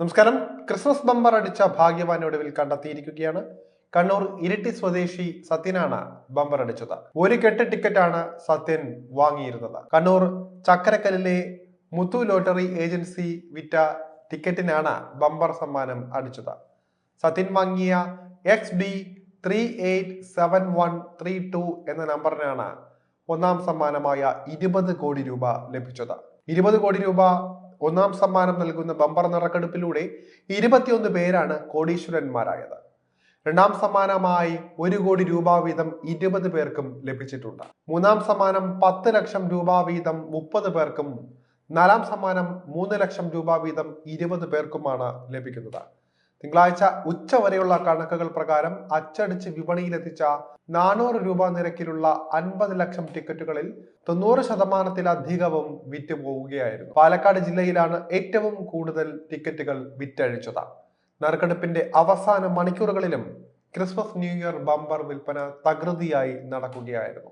നമസ്കാരം. Christmas bumper അടിച്ച ഭാഗ്യവാൻ ഒടുവിൽ കണ്ടെത്തിയിരിക്കുകയാണ്. കണ്ണൂർ ഇരിട്ടി സ്വദേശി സത്യനാണ് ബമ്പർ അടിച്ചത്. ഒരു കെട്ട് ടിക്കറ്റാണ് സത്യൻ വാങ്ങിയിരുന്നത്. കണ്ണൂർ ചക്കരക്കല്ലിലെ മുത്തു ലോട്ടറി ഏജൻസി വിറ്റ ടിക്കറ്റിനാണ് ബമ്പർ സമ്മാനം അടിച്ചത്. സത്യൻ വാങ്ങിയ X D three eight seven one three two എന്ന നമ്പറിനാണ് ഒന്നാം സമ്മാനമായ ഇരുപത് കോടി രൂപ ലഭിച്ചത്. ഇരുപത് കോടി രൂപ ഒന്നാം സമ്മാനം നൽകുന്ന ബമ്പർ നറുക്കെടുപ്പിലൂടെ ഇരുപത്തിയൊന്ന് പേരാണ് കോടീശ്വരന്മാരായത്. രണ്ടാം സമ്മാനമായി ഒരു കോടി രൂപ വീതം ഇരുപത് പേർക്കും ലഭിച്ചിട്ടുണ്ട്. മൂന്നാം സമ്മാനം പത്ത് ലക്ഷം രൂപ വീതം മുപ്പത് പേർക്കും നാലാം സമ്മാനം മൂന്ന് ലക്ഷം രൂപ വീതം ഇരുപത് പേർക്കുമാണ് ലഭിക്കുന്നത്. തിങ്കളാഴ്ച ഉച്ച വരെയുള്ള കണക്കുകൾ പ്രകാരം അച്ചടിച്ച് വിപണിയിലെത്തിച്ച നാനൂറ് രൂപ നിരക്കിലുള്ള അൻപത് ലക്ഷം ടിക്കറ്റുകളിൽ തൊണ്ണൂറ് ശതമാനത്തിലധികവും വിറ്റ് പോവുകയായിരുന്നു പാലക്കാട് ജില്ലയിലാണ് ഏറ്റവും കൂടുതൽ ടിക്കറ്റുകൾ വിറ്റഴിച്ചത്. നറുക്കെടുപ്പിന്റെ അവസാന മണിക്കൂറുകളിലും ക്രിസ്മസ് ന്യൂ ഇയർ ബമ്പർ വിൽപ്പന തകൃതിയായി നടക്കുകയായിരുന്നു.